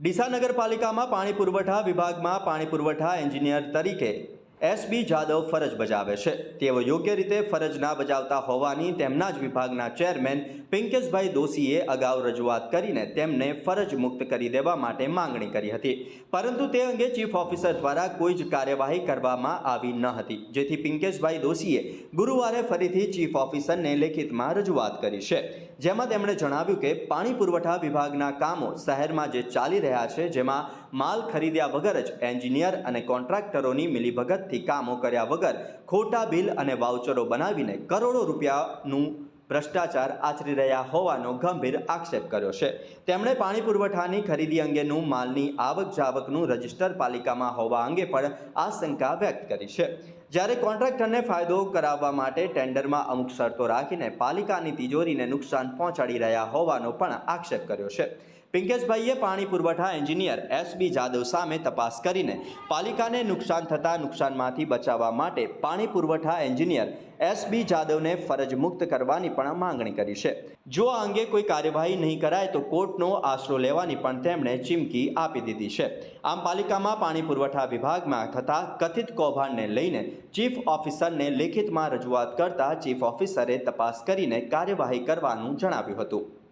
ડીસા નગરપાલિકામાં પાણી પુરવઠા વિભાગમાં પાણી પુરવઠા એન્જિનિયર તરીકે એસબી જાદવ ફરજ બજાવે છે. તેઓ યોગ્ય રીતે ફરજ ના બજાવતા હોવાની તેમના જ વિભાગના ચેરમેન પિંકેશભાઈ દોશીએ અગાઉ રજૂઆત કરીને તેમને ફરજ મુક્ત કરી દેવા માટે માંગણી કરી હતી. પરંતુ તે અંગે ચીફ ઓફિસર દ્વારા કોઈ જ કાર્યવાહી કરવામાં આવી ન હતી. જેથી પિંકેશભાઈ દોશીએ ગુરુવારે ફરીથી ચીફ ઓફિસરને લેખિતમાં રજૂઆત કરી છે. જેમાં તેમણે જણાવ્યું કે પાણી પુરવઠા વિભાગના કામો શહેરમાં જે ચાલી રહ્યા છે, જેમાં માલ ખરીદ્યા વગર જ એન્જિનિયર અને કોન્ટ્રાક્ટરોની મિલીભગતથી કામો કર્યા વગર ખોટા બિલ અને વાઉચરો બનાવીને કરોડો રૂપિયાનું ભ્રષ્ટાચાર આચરી રહ્યા હોવાનો ગંભીર આક્ષેપ કર્યો છે. તેમણે પાણી પુરવઠાની ખરીદી અંગેનું માલની આવક જાવકનું રજિસ્ટર પાલિકામાં હોવા અંગે પણ આશંકા વ્યક્ત કરી છે. જ્યારે કોન્ટ્રાક્ટરને ફાયદો કરાવવા માટે ટેન્ડરમાં અમુક શરતો રાખીને પાલિકાની તિજોરીને નુકસાન પહોંચાડી રહ્યા હોવાનો પણ આક્ષેપ કર્યો છે. પિંકેશભાઈએ પાણી પુરવઠા એન્જિનિયર એસબી જાદવ સામે તપાસ કરીને પાલિકાને નુકસાન થતા નુકસાનમાંથી બચાવવા માટે પાણી પુરવઠા એન્જિનિયર એસબી જાદવને ફરજ મુક્ત કરવાની પણ માંગણી કરી છે. જો આ અંગે કોઈ કાર્યવાહી નહીં કરાય તો કોર્ટનો આશરો લેવાની પણ તેમણે ચીમકી આપી દીધી છે. આમ પાલિકામાં પાણી પુરવઠા વિભાગમાં થતા કથિત કૌભાંડને લઈને ચીફ ઓફિસરને લેખિતમાં રજૂઆત કરતા ચીફ ઓફિસરે તપાસ કરીને કાર્યવાહી કરવાનું જણાવ્યું હતું.